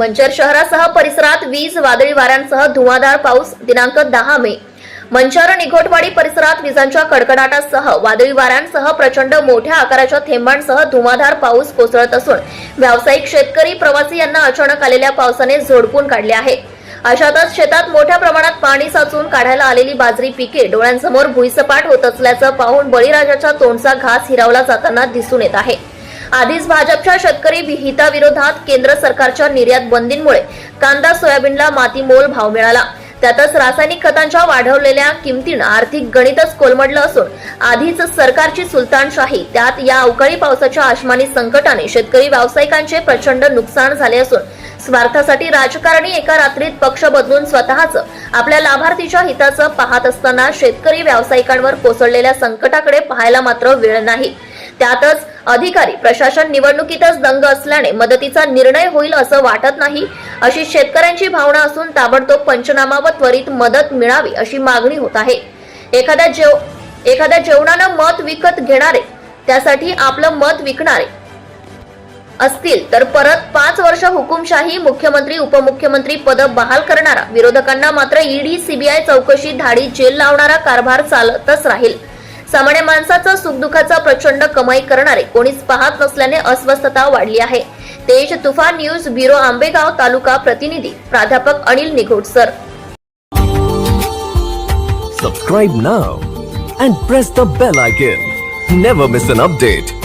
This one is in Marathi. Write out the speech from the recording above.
मंचर शहरासह परिसरात वीज वादळी वाऱ्यांसह धुवाधार पाऊस दिनांक दहा मे. मंचर निघोटवाडी परिसरात विजांच्या कडकडाटासह वादळी वाऱ्यांसह प्रचंड मोठ्या आकाराच्या थेंबांसह धुवाधार पाऊस कोसळत असून व्यावसायिक शेतकरी प्रवासी यांना अचानक आलेल्या पावसाने झोडपून काढले आहे. अशातच शेतात मोठ्या प्रमाणात पाणी साचून काढायला आलेली बाजरी पिके डोळ्यांसमोर भुईसपाट होत असल्याचं पाहून बळीराजाच्या तोंडचा घास हिरावला जाताना दिसून येत आहे. आधीच भाजपच्या शेतकरी हिताविरोधात केंद्र सरकारच्या निर्यात बंदींमुळे कांदा सोयाबीनला मातीमोल भाव मिळाला. त्यातच रासायनिक खतांच्या वाढवलेल्या किमतीनं आर्थिक गणितच कोलमडलं असून आधीच सरकारची सुलतानशाही त्यात या अवकाळी पावसाच्या आश्मानी संकटाने शेतकरी व्यावसायिकांचे प्रचंड नुकसान झाले असून स्वार्थासाठी राजकारणी एका रात्रीत पक्ष बदलून स्वतःच आपल्या लाभार्थीच्या हिताचं पाहत असताना शेतकरी व्यावसायिकांवर कोसळलेल्या संकटाकडे पाहायला मात्र वेळ नाही. त्यातच अधिकारी प्रशासन निवडणुकीतच दंग असल्याने मदतीचा निर्णय होईल असं वाटत नाही. अशी शेतकऱ्यांची भावना असून ताबडतोब पंचनामा व त्वरित मदत मिळावी अशी मागणी होत आहे. एखाद्या जेव एखाद्या जेवणानं मत विकत घेणारे त्यासाठी आपलं मत विकणारे असतील तर परत पाच वर्ष हुकुमशाही मुख्यमंत्री उपमुख्यमंत्री पद बहाल करणारा विरोधकांना मात्र ईडी सीबीआय चौकशी धाडी जेल लावणारा कारभार चालतच राहील. सामान्य माणसाचा सुखदुःखाचा प्रचंड कमाई करणारे कोणीच पाहत नसल्याने अस्वस्थता वाढली आहे. तेज तुफान न्यूज ब्युरो आंबेगाव तालुका प्रतिनिधी प्राध्यापक Anil Nighod sir. Subscribe now and press the bell icon never miss an update